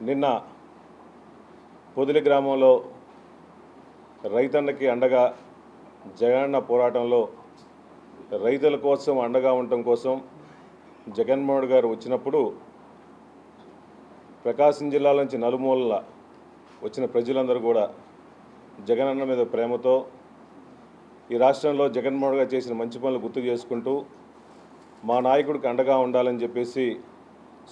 నిన్న పొదిలి గ్రామంలో రైతన్నకి అండగా జగనన్న పోరాటంలో రైతుల కోసం అండగా ఉండటం కోసం జగన్మోహన్ గారు వచ్చినప్పుడు ప్రకాశం జిల్లా నుంచి నలుమూలల వచ్చిన ప్రజలందరూ కూడా జగనన్న మీద ప్రేమతో ఈ రాష్ట్రంలో జగన్మోహన్ గారు చేసిన మంచి పనులు గుర్తు చేసుకుంటూ మా నాయకుడికి అండగా ఉండాలని చెప్పేసి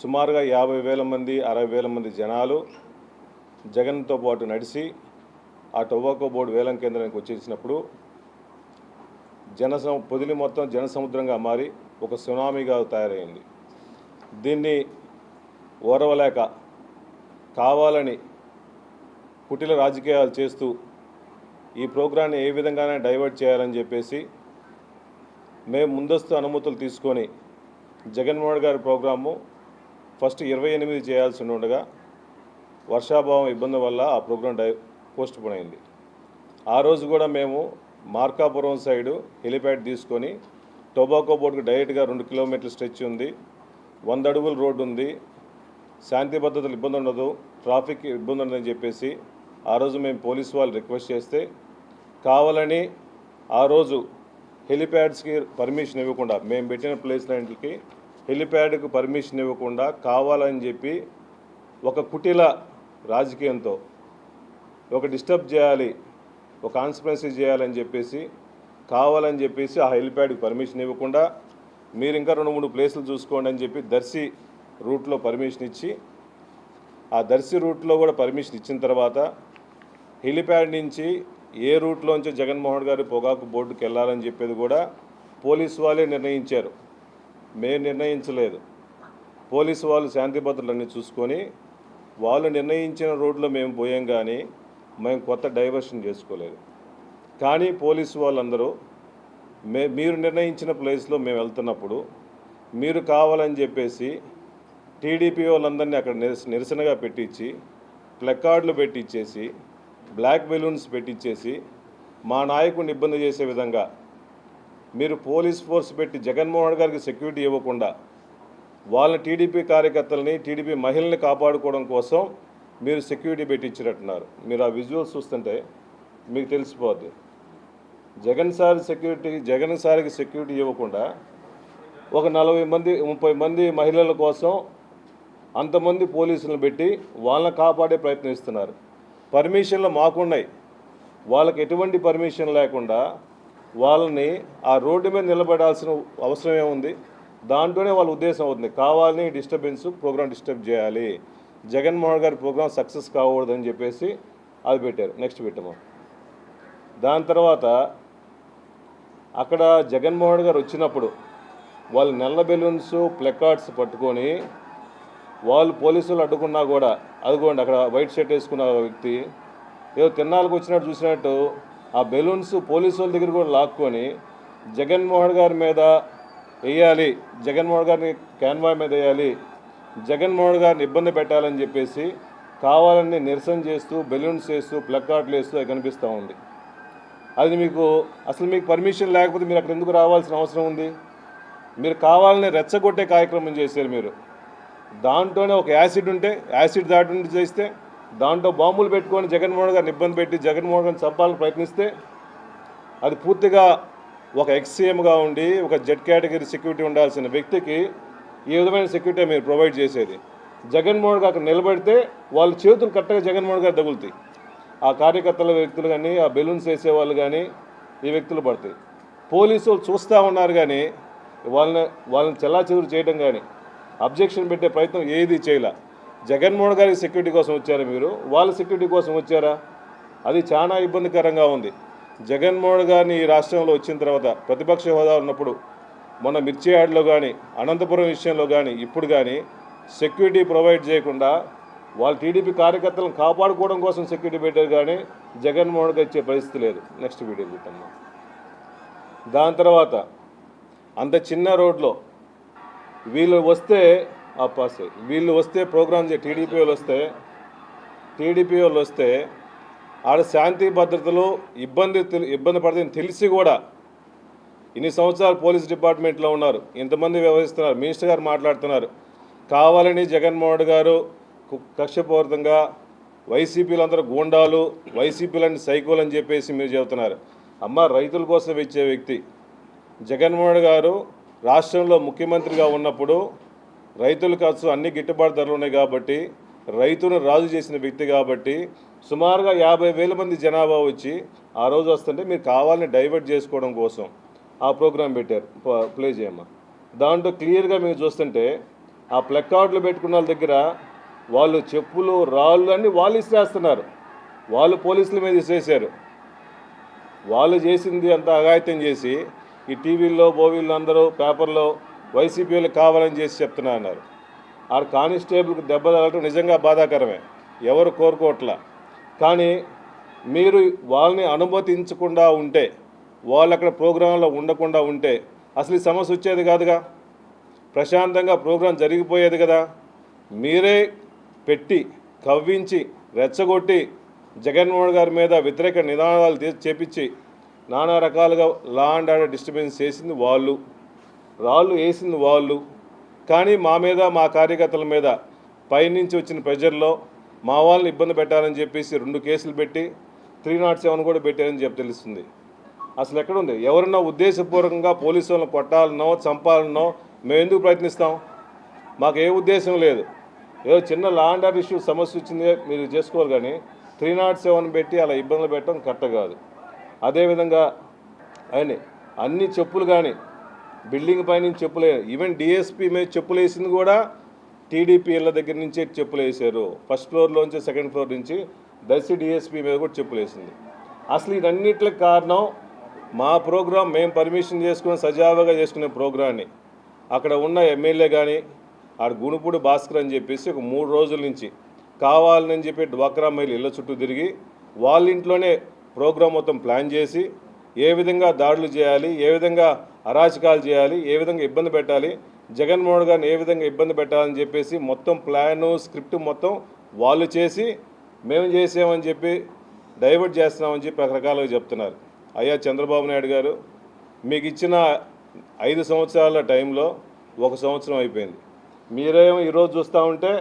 సుమారుగా యాభై వేల మంది అరవై వేల మంది జనాలు జగన్తో పాటు నడిచి ఆ టొబాకో బోర్డు వేలం కేంద్రానికి వచ్చేసినప్పుడు జన పొదిలి మొత్తం జన సముద్రంగా మారి ఒక సునామీగా తయారైంది. దీన్ని ఓరవలేక కావాలని కుటిల రాజకీయాలు చేస్తూ ఈ ప్రోగ్రాన్ని ఏ విధంగానే డైవర్ట్ చేయాలని చెప్పేసి మేము ముందస్తు అనుమతులు తీసుకొని జగన్మోహన్ గారి ప్రోగ్రాము ఫస్ట్ ఇరవై ఎనిమిది చేయాల్సి ఉండగా వర్షాభావం ఇబ్బంది వల్ల ఆ ప్రోగ్రాం డై పోస్ట్ పోన్ అయింది. ఆ రోజు కూడా మేము మార్కాపురం సైడు హెలిప్యాడ్ తీసుకొని టొబాకో బోర్డుకు డైరెక్ట్గా రెండు కిలోమీటర్ల స్ట్రెచ్ ఉంది వంద అడుగుల రోడ్డు ఉంది శాంతి భద్రతలు ఇబ్బంది ఉండదు ట్రాఫిక్ ఇబ్బంది ఉండదని చెప్పేసి ఆ రోజు మేము పోలీసు వాళ్ళు రిక్వెస్ట్ చేస్తే కావాలని ఆ రోజు హెలిప్యాడ్స్కి పర్మిషన్ ఇవ్వకుండా మేము పెట్టిన ప్లేస్లకి హెలిప్యాడ్కు పర్మిషన్ ఇవ్వకుండా కావాలని చెప్పి ఒక కుటిల రాజకీయంతో ఒక డిస్టర్బ్ చేయాలి ఒక కాన్స్పరెన్సీ చేయాలని చెప్పేసి కావాలని చెప్పేసి ఆ హెలిప్యాడ్కి పర్మిషన్ ఇవ్వకుండా మీరు ఇంకా రెండు మూడు ప్లేసులు చూసుకోండి అని చెప్పి దర్శి రూట్లో పర్మిషన్ ఇచ్చి ఆ దర్శి రూట్లో కూడా పర్మిషన్ ఇచ్చిన తర్వాత హెలిప్యాడ్ నుంచి ఏ రూట్లోంచి జగన్మోహన్ గారి పొగాకు బోర్డుకి వెళ్ళాలని చెప్పేది కూడా పోలీసు వాళ్ళే నిర్ణయించారు. మేము నిర్ణయించలేదు. పోలీసు వాళ్ళు శాంతి భద్రతలన్నీ చూసుకొని వాళ్ళు నిర్ణయించిన రోడ్లో మేము పోయాం కానీ మేము కొత్త డైవర్షన్ చేసుకోలేదు. కానీ పోలీసు వాళ్ళందరూ మే మీరు నిర్ణయించిన ప్లేస్లో మేము వెళ్తున్నప్పుడు మీరు కావాలని చెప్పేసి టీడీపీ వాళ్ళందరినీ అక్కడ నిరస నిరసనగా పెట్టించి ప్లకార్డులు పెట్టించేసి బ్లాక్ బెలూన్స్ పెట్టించేసి మా నాయకుడిని ఇబ్బంది చేసే విధంగా మీరు పోలీస్ ఫోర్స్ పెట్టి జగన్మోహన్ గారికి సెక్యూరిటీ ఇవ్వకుండా వాళ్ళ టీడీపీ కార్యకర్తలని టీడీపీ మహిళల్ని కాపాడుకోవడం కోసం మీరు సెక్యూరిటీ పెట్టించినట్టున్నారు. మీరు ఆ విజువల్స్ చూస్తుంటే మీకు తెలిసిపోద్ది. జగన్ సార్ సెక్యూరిటీ జగన్ సార్కి సెక్యూరిటీ ఇవ్వకుండా ఒక నలభై మంది ముప్పై మంది మహిళల కోసం అంతమంది పోలీసులను పెట్టి వాళ్ళని కాపాడే ప్రయత్నం ఇస్తున్నారు పర్మిషన్లు మాకున్నాయి. వాళ్ళకి ఎటువంటి పర్మిషన్ లేకుండా వాళ్ళని ఆ రోడ్డు మీద నిలబడాల్సిన అవసరం ఏముంది? దాంట్లోనే వాళ్ళ ఉద్దేశం అవుతుంది. కావాలని డిస్టర్బెన్స్ ప్రోగ్రామ్ డిస్టర్బ్ చేయాలి. జగన్మోహన్ గారి ప్రోగ్రామ్ సక్సెస్ కాకూడదని చెప్పేసి అది పెట్టారు. నెక్స్ట్ పెట్టాము? దాని తర్వాత అక్కడ జగన్మోహన్ గారు వచ్చినప్పుడు వాళ్ళు నల్ల బెలూన్స్ ప్లెకార్డ్స్ పట్టుకొని వాళ్ళు పోలీసులు అడ్డుకున్నా కూడా అదిగోండి అక్కడ వైట్ షర్ట్ వేసుకున్న వ్యక్తి ఏదో తిన్నాళ్ళకి వచ్చినట్టు చూసినట్టు ఆ బెలూన్స్ పోలీసు వాళ్ళ దగ్గర కూడా లాక్కొని జగన్మోహన్ గారి మీద వేయాలి జగన్మోహన్ గారిని క్యాన్వాయ్ మీద వేయాలి జగన్మోహన్ గారిని ఇబ్బంది పెట్టాలని చెప్పేసి కావాలని నిరసన చేస్తూ బెలూన్స్ వేస్తూ ప్లకార్డులు వేస్తూ కనిపిస్తూ ఉంది. అది మీకు అసలు మీకు పర్మిషన్ లేకపోతే మీరు అక్కడ ఎందుకు రావాల్సిన అవసరం ఉంది? మీరు కావాలని రెచ్చగొట్టే కార్యక్రమం చేశారు మీరు. దాంట్లోనే ఒక యాసిడ్ ఉంటే యాసిడ్ దాటి నుండి చేస్తే దాంట్లో బాంబులు పెట్టుకొని జగన్మోహన్ గారిని ఇబ్బంది పెట్టి జగన్మోహన్ గారిని చంపాలని ప్రయత్నిస్తే అది పూర్తిగా ఒక ఎక్స్సీఎంగా ఉండి ఒక జెడ్ కేటగిరీ సెక్యూరిటీ ఉండాల్సిన వ్యక్తికి ఈ విధమైన సెక్యూరిటీ మీరు ప్రొవైడ్ చేసేది. జగన్మోహన్ గారు అక్కడ నిలబడితే వాళ్ళ చేతులు కరెక్ట్గా జగన్మోహన్ గారు తగులుతాయి. ఆ కార్యకర్తల వ్యక్తులు కానీ ఆ బెలూన్స్ వేసేవాళ్ళు కానీ ఈ వ్యక్తులు పడతాయి. పోలీసు వాళ్ళు చూస్తూ ఉన్నారు కానీ వాళ్ళని వాళ్ళని చెల్లాచెదురు చేయడం కానీ అబ్జెక్షన్ పెట్టే ప్రయత్నం ఏది చేయలే. జగన్మోహన్ గారికి సెక్యూరిటీ కోసం వచ్చారు మీరు? వాళ్ళ సెక్యూరిటీ కోసం వచ్చారా? అది చాలా ఇబ్బందికరంగా ఉంది. జగన్మోహన్ గారిని ఈ రాష్ట్రంలో వచ్చిన తర్వాత ప్రతిపక్ష హోదా ఉన్నప్పుడు మొన్న మిర్చి యార్డ్లో కానీ అనంతపురం విషయంలో కానీ ఇప్పుడు కానీ సెక్యూరిటీ ప్రొవైడ్ చేయకుండా వాళ్ళు టీడీపీ కార్యకర్తలను కాపాడుకోవడం కోసం సెక్యూరిటీ పెట్టారు కానీ జగన్మోహన్ గారు ఇచ్చే పరిస్థితి లేదు. నెక్స్ట్ వీడియో చూద్దాం. దాని తర్వాత అంత చిన్న రోడ్లో వీళ్ళు వస్తే ఆ పాస్. వీళ్ళు వస్తే ప్రోగ్రామ్ చే టీడీపీ వాళ్ళు వస్తే టీడీపీ వాళ్ళు వస్తే ఆడ శాంతి భద్రతలు ఇబ్బంది తెలి- ఇబ్బంది పడుతుంది తెలిసి కూడా ఇన్ని సంవత్సరాలు పోలీస్ డిపార్ట్మెంట్లో ఉన్నారు. ఇంతమంది వ్యవహరిస్తున్నారు. మినిస్టర్ గారు మాట్లాడుతున్నారు. కావాలని జగన్మోహన్ గారు కు- కక్షపూరితంగా వైసీపీలందరూ గూండాలు వైసీపీలని సైకోలు అని చెప్పేసి మీరు చెబుతున్నారు. అమ్మ రైతుల కోసం ఇచ్చే వ్యక్తి జగన్మోహన్ గారు రాష్ట్రంలో ముఖ్యమంత్రిగా ఉన్నప్పుడు రైతుల ఖర్చు అన్ని గిట్టుబాటు ధరలు ఉన్నాయి కాబట్టి రైతును రాజు చేసిన వ్యక్తి కాబట్టి సుమారుగా యాభై వేల మంది జనాభా వచ్చి ఆ రోజు వస్తుంటే మీరు కావాలని డైవర్ట్ చేసుకోవడం కోసం ఆ ప్రోగ్రాం పెట్టారు. ప్లే చేయమ్మా. దాంట్లో క్లియర్గా మీరు చూస్తుంటే ఆ ప్లెక్కార్డులు పెట్టుకున్న వాళ్ళ దగ్గర వాళ్ళు చెప్పులు రాళ్ళు అన్నీ వాళ్ళు ఇసిరేస్తున్నారు. వాళ్ళు పోలీసుల మీద ఇసిరేశారు. వాళ్ళు చేసింది అంత అఘాయిత్యం చేసి ఈ టీవీల్లో బోవీల్లో అందరూ పేపర్లో వైసీపీలు కావాలని చేసి చెప్తున్నా అన్నారు. ఆ కానిస్టేబుల్కి దెబ్బ తగలటం నిజంగా బాధాకరమే. ఎవరు కోరుకోవట్లా? కానీ మీరు వాళ్ళని అనుమతించకుండా ఉంటే వాళ్ళు అక్కడ ప్రోగ్రాంలో ఉండకుండా ఉంటే అసలు ఈ సమస్య వచ్చేది కాదుగా? ప్రశాంతంగా ప్రోగ్రాం జరిగిపోయేది కదా? మీరే పెట్టి కవ్వించి రెచ్చగొట్టి జగన్మోహన్ గారి మీద వ్యతిరేక నినాదాలు చేపించి నానా రకాలుగా లా అండ్ ఆర్డర్ డిస్టర్బెన్స్ చేసింది వాళ్ళు. రాళ్ళు వేసింది వాళ్ళు. కానీ మా మీద మా కార్యకర్తల మీద పైనుంచి వచ్చిన ప్రెజర్లో మా వాళ్ళని ఇబ్బంది పెట్టాలని చెప్పేసి రెండు కేసులు పెట్టి త్రీ నాట్ సెవెన్ కూడా పెట్టారని చెప్పి తెలుస్తుంది. అసలు ఎక్కడుంది? ఎవరన్నా ఉద్దేశపూర్వకంగా పోలీసు వాళ్ళని కొట్టాలనో చంపాలనో మేము ఎందుకు ప్రయత్నిస్తాం? మాకు ఏ ఉద్దేశం లేదు. ఏదో చిన్న లా అండ్ ఆర్డర్ ఇష్యూ సమస్య వచ్చింది మీరు చేసుకోవాలి కానీ త్రీ నాట్ సెవెన్ పెట్టి అలా ఇబ్బందులు పెట్టడం కరెక్ట్ కాదు. అదేవిధంగా ఆయన అన్ని చెప్పులు కానీ బిల్డింగ్ పైనుంచి చెప్పులే ఈవెన్ డిఎస్పీ మీద చెప్పులు వేసింది కూడా టీడీపీ ఇళ్ళ దగ్గర నుంచే చెప్పులు వేసారు ఫస్ట్ ఫ్లోర్లోంచి సెకండ్ ఫ్లోర్ నుంచి దర్శి డిఎస్పీ మీద కూడా చెప్పులు వేసింది అసలు ఇదన్నిటికి కారణం మా ప్రోగ్రాం మేము పర్మిషన్ చేసుకుని సజావుగా చేసుకునే ప్రోగ్రాన్ని అక్కడ ఉన్న ఎమ్మెల్యే కానీ ఆడ గుణపూడి భాస్కర్ అని చెప్పేసి ఒక మూడు రోజుల నుంచి కావాలని చెప్పి డ్వాక్రా మహిళ ఇళ్ళ చుట్టూ తిరిగి వాళ్ళ ఇంట్లోనే ప్రోగ్రాం మొత్తం ప్లాన్ చేసి ఏ విధంగా దాడులు చేయాలి ఏ విధంగా అరాచకాలు చేయాలి ఏ విధంగా ఇబ్బంది పెట్టాలి జగన్మోహన్ గారిని ఏ విధంగా ఇబ్బంది పెట్టాలని చెప్పేసి మొత్తం ప్లాను స్క్రిప్ట్ మొత్తం వాళ్ళు చేసి మేము చేసామని చెప్పి డైవర్ట్ చేస్తున్నామని చెప్పి రకరకాలుగా చెప్తున్నారు. అయ్యా చంద్రబాబు నాయుడు గారు మీకు ఇచ్చిన ఐదు సంవత్సరాల టైంలో ఒక సంవత్సరం అయిపోయింది. మీరేమో ఈరోజు చూస్తూ ఉంటే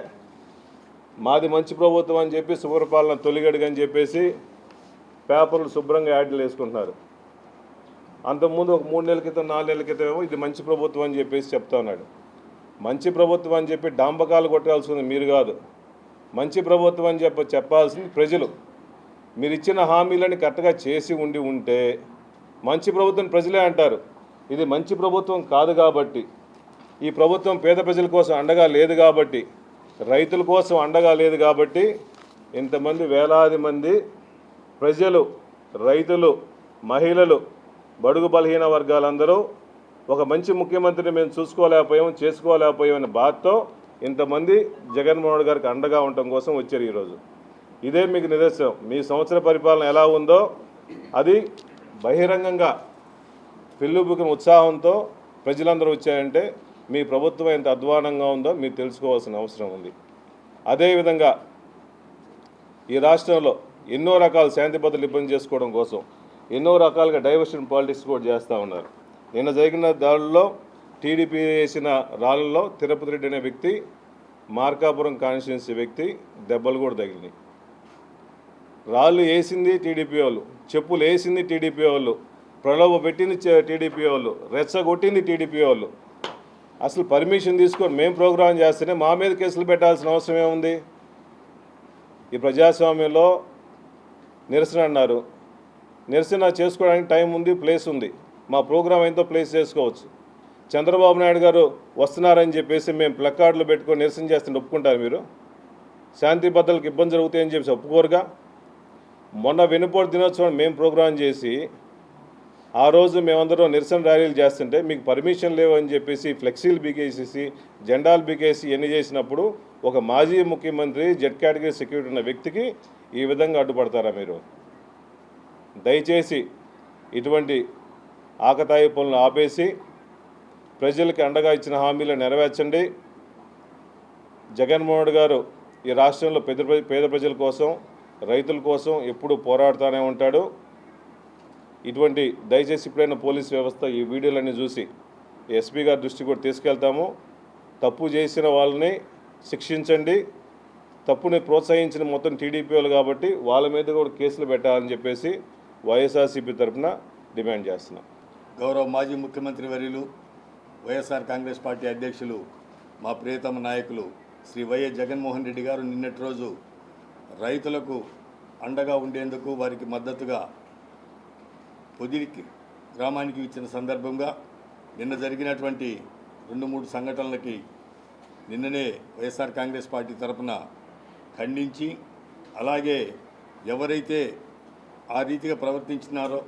మాది మంచి ప్రభుత్వం అని చెప్పి సుపరిపాలన తొలిగడుగని అని చెప్పేసి పేపర్లు శుభ్రంగా యాడ్లు వేసుకుంటున్నారు. అంతకుముందు ఒక మూడు నెలల క్రితం నాలుగు నెలల క్రితం ఏమో ఇది మంచి ప్రభుత్వం అని చెప్పేసి చెప్తా ఉన్నాడు. మంచి ప్రభుత్వం అని చెప్పి డాంబకాలు కొట్టాల్సింది మీరు కాదు. మంచి ప్రభుత్వం అని చెప్ప చెప్పాల్సింది ప్రజలు. మీరు ఇచ్చిన హామీలని కరెక్ట్గా చేసి ఉండి ఉంటే మంచి ప్రభుత్వం ప్రజలే అంటారు. ఇది మంచి ప్రభుత్వం కాదు కాబట్టి. ఈ ప్రభుత్వం పేద ప్రజల కోసం అండగా లేదు కాబట్టి రైతుల కోసం అండగా లేదు కాబట్టి ఇంతమంది వేలాది మంది ప్రజలు రైతులు మహిళలు బడుగు బలహీన వర్గాలందరూ ఒక మంచి ముఖ్యమంత్రిని మేము చూసుకోలేకపోయాం అనే బాధతో ఇంతమంది జగన్మోహన్ గారికి అండగా ఉండటం కోసం వచ్చారు ఈరోజు. ఇదే మీకు నిదర్శనం. మీ సంవత్సర పరిపాలన ఎలా ఉందో అది బహిరంగంగా పిల్లుబుకిన ఉత్సాహంతో ప్రజలందరూ వచ్చాయంటే మీ ప్రభుత్వం ఎంత అధ్వానంగా ఉందో మీరు తెలుసుకోవాల్సిన అవసరం ఉంది. అదేవిధంగా ఈ రాష్ట్రంలో ఎన్నో రకాల శాంతి భద్రతలు ఇబ్బంది చేసుకోవడం కోసం ఎన్నో రకాలుగా డైవర్షన్ పాలిటిక్స్ కూడా చేస్తూ ఉన్నారు. నిన్న జరిగిన దాడుల్లో టీడీపీ వేసిన రాళ్ళల్లో తిరుపతి రెడ్డి అనే వ్యక్తి మార్కాపురం కాన్స్టిట్యున్సీ వ్యక్తి దెబ్బలు కూడా తగిలినాయి. రాళ్ళు వేసింది టీడీపీ వాళ్ళు చెప్పులు వేసింది టీడీపీ వాళ్ళు ప్రలోభ పెట్టింది టీడీపీ వాళ్ళు రెచ్చగొట్టింది టీడీపీ వాళ్ళు. అసలు పర్మిషన్ తీసుకొని మేము ప్రోగ్రాం చేస్తేనే మా మీద కేసులు పెట్టాల్సిన అవసరం ఏముంది? ఈ ప్రజాస్వామ్యంలో నిరసన అన్నారు. నిరసన చేసుకోవడానికి టైం ఉంది ప్లేస్ ఉంది. మా ప్రోగ్రాం ఎంతో ప్లేస్ చేసుకోవచ్చు. చంద్రబాబు నాయుడు గారు వస్తున్నారని చెప్పేసి మేము ప్లకార్డులు పెట్టుకొని నిరసన చేస్తుంటే ఒప్పుకుంటారు మీరు? శాంతి భద్రతలకు ఇబ్బంది జరుగుతాయని చెప్పేసి ఒప్పుకోరుగా? మొన్న వెనుపోటు దినోత్సవం మేము ప్రోగ్రాం చేసి ఆ రోజు మేమందరం నిరసన ర్యాలీలు చేస్తుంటే మీకు పర్మిషన్ లేవని చెప్పేసి ఫ్లెక్సీలు బీకేసేసి జెండాలు బీకేసి ఎన్ని చేసినప్పుడు ఒక మాజీ ముఖ్యమంత్రి జెడ్ కేటగిరీ సెక్యూరిటీ ఉన్న వ్యక్తికి ఈ విధంగా అడ్డుపడతారా మీరు? దయచేసి ఇటువంటి ఆకతాయి పనులు ఆపేసి ప్రజలకి అండగా ఇచ్చిన హామీలు నెరవేర్చండి. జగన్మోహన్ గారు ఈ రాష్ట్రంలో పేద పేద ప్రజల కోసం రైతుల కోసం ఎప్పుడూ పోరాడుతూనే ఉంటాడు. ఇటువంటి దయచేసి ఇప్పుడైనా పోలీస్ వ్యవస్థ ఈ వీడియోలన్నీ చూసి ఎస్పీ గారి దృష్టి కూడా తీసుకెళ్తాము. తప్పు చేసిన వాళ్ళని శిక్షించండి. తప్పుని ప్రోత్సహించిన మొత్తం టీడీపీ వాళ్ళు కాబట్టి వాళ్ళ మీద కూడా కేసులు పెట్టాలని చెప్పేసి వైఎస్ఆర్సీపీ తరఫున డిమాండ్ చేస్తున్నాం. గౌరవ మాజీ ముఖ్యమంత్రి వర్యులు వైఎస్ఆర్ కాంగ్రెస్ పార్టీ అధ్యక్షులు మా ప్రియతమ నాయకులు శ్రీ వైఎస్ జగన్మోహన్ రెడ్డి గారు నిన్నటి రోజు రైతులకు అండగా ఉండేందుకు వారికి మద్దతుగా పొదిరికి గ్రామానికి ఇచ్చిన సందర్భంగా నిన్న జరిగినటువంటి రెండు మూడు సంఘటనలకి నిన్ననే వైఎస్ఆర్ కాంగ్రెస్ పార్టీ తరపున ఖండించి అలాగే ఎవరైతే ఆ రీతిగా ప్రవర్తించినారో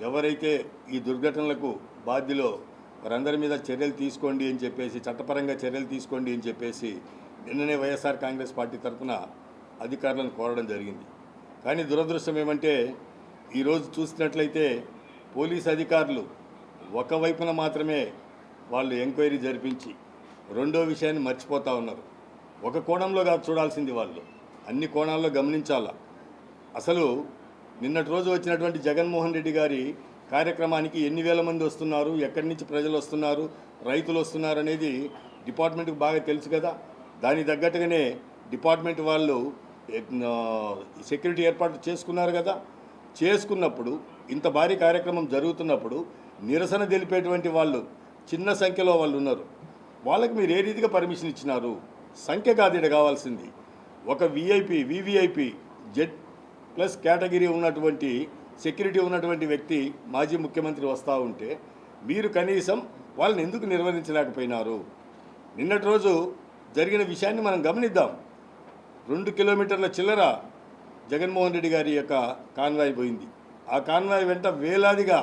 ఎవరైతే ఈ దుర్ఘటనలకు బాధ్యులో వారందరి మీద చర్యలు తీసుకోండి అని చెప్పేసి చట్టపరంగా చర్యలు తీసుకోండి అని చెప్పేసి నిన్ననే వైఎస్ఆర్ కాంగ్రెస్ పార్టీ తరఫున అధికారులను కోరడం జరిగింది. కానీ దురదృష్టం ఏమంటే ఈరోజు చూసినట్లయితే పోలీస్ అధికారులు ఒకవైపున మాత్రమే వాళ్ళు ఎంక్వైరీ జరిపించి రెండో విషయాన్ని మర్చిపోతూ ఉన్నారు. ఒక కోణంలో కాదు చూడాల్సింది వాళ్ళు. అన్ని కోణాల్లో గమనించాలా? అసలు నిన్నటి రోజు వచ్చినటువంటి జగన్మోహన్ రెడ్డి గారి కార్యక్రమానికి ఎన్ని వేల మంది వస్తున్నారు ఎక్కడి నుంచి ప్రజలు వస్తున్నారు రైతులు వస్తున్నారు అనేది డిపార్ట్మెంట్కి బాగా తెలుసు కదా. దానికి తగ్గట్టుగానే డిపార్ట్మెంట్ వాళ్ళు సెక్యూరిటీ ఏర్పాట్లు చేసుకున్నారు కదా. చేసుకున్నప్పుడు ఇంత భారీ కార్యక్రమం జరుగుతున్నప్పుడు నిరసన తెలిపేటువంటి వాళ్ళు చిన్న సంఖ్యలో వాళ్ళు ఉన్నారు. వాళ్ళకి మీరు ఏ రీతిగా పర్మిషన్ ఇచ్చినారు? సంఖ్య కాదు ఇక్కడ కావాల్సింది. ఒక VIP VVIP Z plus category ఉన్నటువంటి సెక్యూరిటీ ఉన్నటువంటి వ్యక్తి మాజీ ముఖ్యమంత్రి వస్తూ ఉంటే మీరు కనీసం వాళ్ళని ఎందుకు నిర్వహించలేకపోయినారు? నిన్నటి రోజు జరిగిన విషయాన్ని మనం గమనిద్దాం. రెండు కిలోమీటర్ల చిల్లర జగన్మోహన్ రెడ్డి గారి యొక్క కాన్వాయ్ పోయింది. ఆ కాన్వాయ్ వెంట వేలాదిగా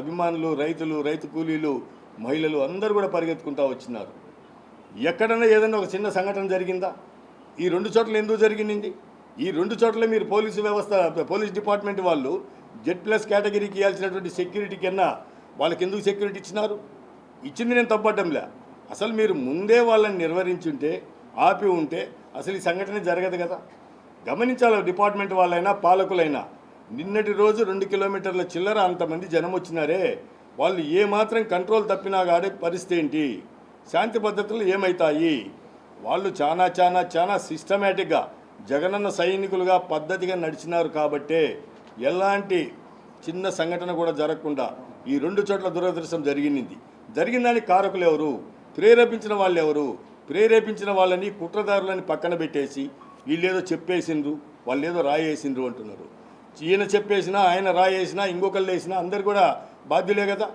అభిమానులు రైతులు రైతు కూలీలు మహిళలు అందరూ కూడా పరిగెత్తుకుంటూ వచ్చినారు. ఎక్కడన్నా ఏదైనా ఒక చిన్న సంఘటన జరిగిందా? ఈ రెండు చోట్ల ఎందుకు జరిగింది? ఈ రెండు చోట్ల మీరు పోలీసు వ్యవస్థ పోలీస్ డిపార్ట్మెంట్ వాళ్ళు జెడ్ ప్లస్ కేటగిరీకి ఇవ్వాల్సినటువంటి సెక్యూరిటీ కన్నా వాళ్ళకి ఎందుకు సెక్యూరిటీ ఇచ్చినారు? ఇచ్చింది నేను తప్పడంలే అసలు మీరు ముందే వాళ్ళని నిర్వహించుంటే ఆపి ఉంటే అసలు ఈ సంఘటన జరగదు కదా. గమనించాలి డిపార్ట్మెంట్ వాళ్ళైనా పాలకులైనా. నిన్నటి రోజు రెండు కిలోమీటర్ల చిల్లర అంతమంది జనం వచ్చినారే. వాళ్ళు ఏమాత్రం కంట్రోల్ తప్పినా కాడే పరిస్థితి ఏంటి? శాంతి పద్ధతులు ఏమవుతాయి వాళ్ళు చాలా చాలా చాలా సిస్టమేటిక్గా జగనన్న సైనికులుగా పద్ధతిగా నడిచినారు కాబట్టే ఎలాంటి చిన్న సంఘటన కూడా జరగకుండా ఈ రెండు చోట్ల దురదృష్టం జరిగింది జరిగిన దానికి కారకులు ఎవరు? ప్రేరేపించిన వాళ్ళు ఎవరు? ప్రేరేపించిన వాళ్ళని కుట్రదారులని పక్కన పెట్టేసి వీళ్ళేదో చెప్పేసిండ్రు వాళ్ళు ఏదో రాయేసిండ్రు అంటున్నారు. ఈయన చెప్పేసినా ఆయన రాయేసినా ఇంకొకళ్ళు వేసినా అందరు కూడా బాధ్యులే కదా?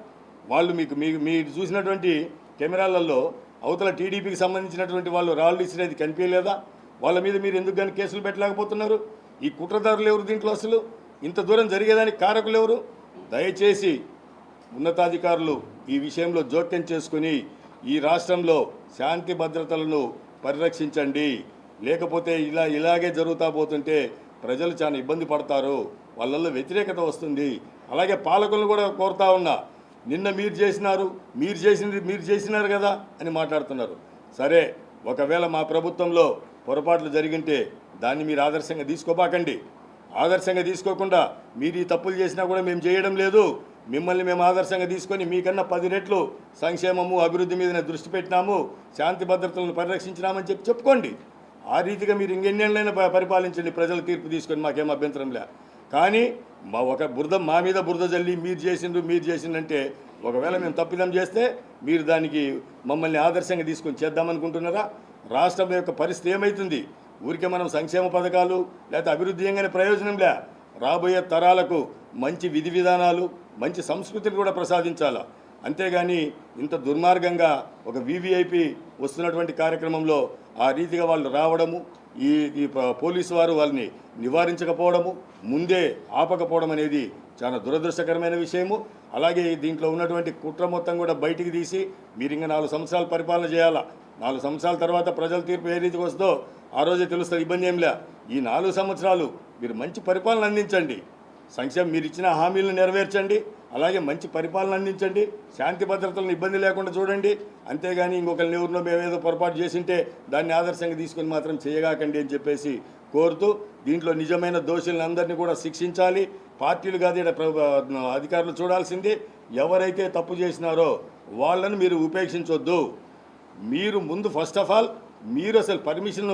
వాళ్ళు మీకు మీకు మీరు చూసినటువంటి కెమెరాలలో అవతల టీడీపీకి సంబంధించినటువంటి వాళ్ళు రాళ్ళు ఇచ్చినది కనిపించలేదా? వాళ్ళ మీద మీరు ఎందుకు కానీ కేసులు పెట్టలేకపోతున్నారు? ఈ కుట్రదారులు ఎవరు దీంట్లో అసలు? ఇంత దూరం జరిగేదానికి కారకులు ఎవరు? దయచేసి ఉన్నతాధికారులు ఈ విషయంలో జోక్యం చేసుకుని ఈ రాష్ట్రంలో శాంతి భద్రతలను పరిరక్షించండి. లేకపోతే ఇలా ఇలాగే జరుగుతా పోతుంటే ప్రజలు చాలా ఇబ్బంది పడతారు. వాళ్ళల్లో వ్యతిరేకత వస్తుంది. అలాగే పాలకులను కూడా కోరుతా ఉన్నా నిన్న మీరు చేసినారు మీరు చేసింది మీరు చేసినారు కదా అని మాట్లాడుతున్నారు. సరే ఒకవేళ మా ప్రభుత్వంలో పొరపాట్లు జరిగింటే దాన్ని మీరు ఆదర్శంగా తీసుకోబాకండి. ఆదర్శంగా తీసుకోకుండా మీరు ఈ తప్పులు చేసినా కూడా మేము చేయడం లేదు. మిమ్మల్ని మేము ఆదర్శంగా తీసుకొని మీకన్నా పది రెట్లు సంక్షేమము అభివృద్ధి మీదనే దృష్టి పెట్టినాము శాంతి భద్రతలను పరిరక్షించినామని చెప్పి చెప్పుకోండి. ఆ రీతిగా మీరు ఇంకెన్నేళ్ళైనా ప- పరిపాలించండి ప్రజల తీర్పు తీసుకొని మాకేం అభ్యంతరం లే. కానీ మా ఒక బురద మా మీద బురద జల్లి మీరు చేసిండ్రు మీరు చేసిండంటే ఒకవేళ మేము తప్పిదం చేస్తే మీరు దానికి మమ్మల్ని ఆదర్శంగా తీసుకొని చేద్దామనుకుంటున్నారా? రాష్ట్రం యొక్క పరిస్థితి ఏమవుతుంది ఊరికే మనం సంక్షేమ పథకాలు లేకపోతే అభివృద్ధి చేయగానే ప్రయోజనం లే రాబోయే తరాలకు మంచి విధి విధానాలు మంచి సంస్కృతిని కూడా ప్రసాదించాలా? అంతేగాని ఇంత దుర్మార్గంగా ఒక వివిఐపి వస్తున్నటువంటి కార్యక్రమంలో ఆ రీతిగా వాళ్ళు రావడము ఈ పోలీసు వారు వాళ్ళని నివారించకపోవడము ముందే ఆపకపోవడం అనేది చాలా దురదృష్టకరమైన విషయము. అలాగే దీంట్లో ఉన్నటువంటి కుట్ర మొత్తం కూడా బయటికి తీసి మీరు ఇంకా నాలుగు సంవత్సరాలు పరిపాలన చేయాలా? నాలుగు సంవత్సరాల తర్వాత ప్రజల తీర్పు ఏ రీతికి వస్తుందో ఆ రోజే తెలుస్తుంది ఇబ్బంది ఏం లే. ఈ నాలుగు సంవత్సరాలు మీరు మంచి పరిపాలన అందించండి. సంక్షేమం మీరు ఇచ్చిన హామీలను నెరవేర్చండి. అలాగే మంచి పరిపాలన అందించండి. శాంతి భద్రతలను ఇబ్బంది లేకుండా చూడండి. అంతేగాని ఇంకొకరిని ఎవరినో మేమేదో పొరపాటు చేసింటే దాన్ని ఆదర్శంగా తీసుకొని మాత్రం చేయగాకండి అని చెప్పేసి కోరుతూ దీంట్లో నిజమైన దోషుల్ని అందరినీ కూడా శిక్షించాలి. పార్టీలు కాదు ఇక్కడ అధికారులు చూడాల్సింది ఎవరైతే తప్పు చేసినారో వాళ్ళని మీరు ఉపేక్షించొద్దు. మీరు ముందు ఫస్ట్ ఆఫ్ ఆల్ మీరు అసలు పర్మిషన్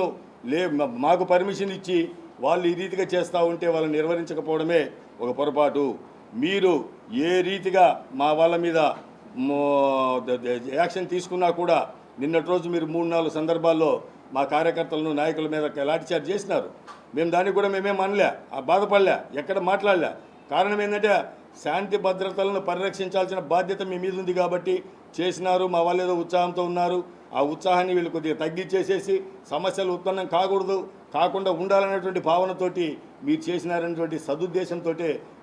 లే మాకు పర్మిషన్ ఇచ్చి వాళ్ళు ఈ రీతిగా చేస్తూ ఉంటే వాళ్ళని నిర్వహించకపోవడమే ఒక పొరపాటు. మీరు ఏ రీతిగా మా వాళ్ళ మీద యాక్షన్ తీసుకున్నా కూడా నిన్నటి రోజు మీరు మూడు నాలుగు సందర్భాల్లో మా కార్యకర్తలను నాయకుల మీద లాఠీచార్జ్ చేసినారు. మేము దానికి కూడా మేమేం అనలే ఆ బాధపడలే ఎక్కడ మాట్లాడలే. కారణం ఏంటంటే శాంతి భద్రతలను పరిరక్షించాల్సిన బాధ్యత మీ మీద ఉంది కాబట్టి చేసినారు మా వాళ్ళు ఏదో ఉత్సాహంతో ఉన్నారు. ఆ ఉత్సాహాన్ని వీళ్ళు కొద్దిగా తగ్గించేసేసి సమస్యలు ఉత్పన్నం కాకూడదు కాకుండా ఉండాలనేటువంటి భావనతోటి మీరు చేసినారనేటువంటి సదుద్దేశంతో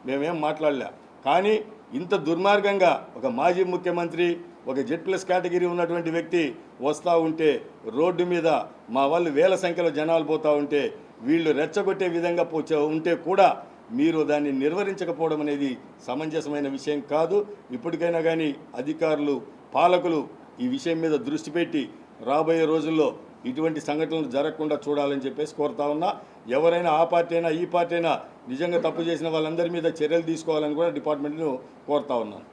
మేమేం మాట్లాడలే. కానీ ఇంత దుర్మార్గంగా ఒక మాజీ ముఖ్యమంత్రి ఒక జెడ్ ప్లస్ కేటగిరీ ఉన్నటువంటి వ్యక్తి వస్తూ ఉంటే రోడ్డు మీద మా వాళ్ళు వేల సంఖ్యలో జనాలు పోతూ ఉంటే వీళ్ళు రెచ్చగొట్టే విధంగా పోచ ఉంటే కూడా మీరు దాన్ని నిర్వహించకపోవడం అనేది సమంజసమైన విషయం కాదు. ఇప్పటికైనా కానీ అధికారులు పాలకులు ఈ విషయం మీద దృష్టి పెట్టి రాబోయే రోజుల్లో ఇటువంటి సంఘటనలు జరగకుండా చూడాలని చెప్పేసి కోరుతా ఉన్నా. ఎవరైనా ఆ పార్టీ అయినా ఈ పార్టీ అయినా నిజంగా తప్పు చేసిన వాళ్ళందరి మీద చర్యలు తీసుకోవాలని కూడా డిపార్ట్మెంట్ను కోరుతా ఉన్నాను.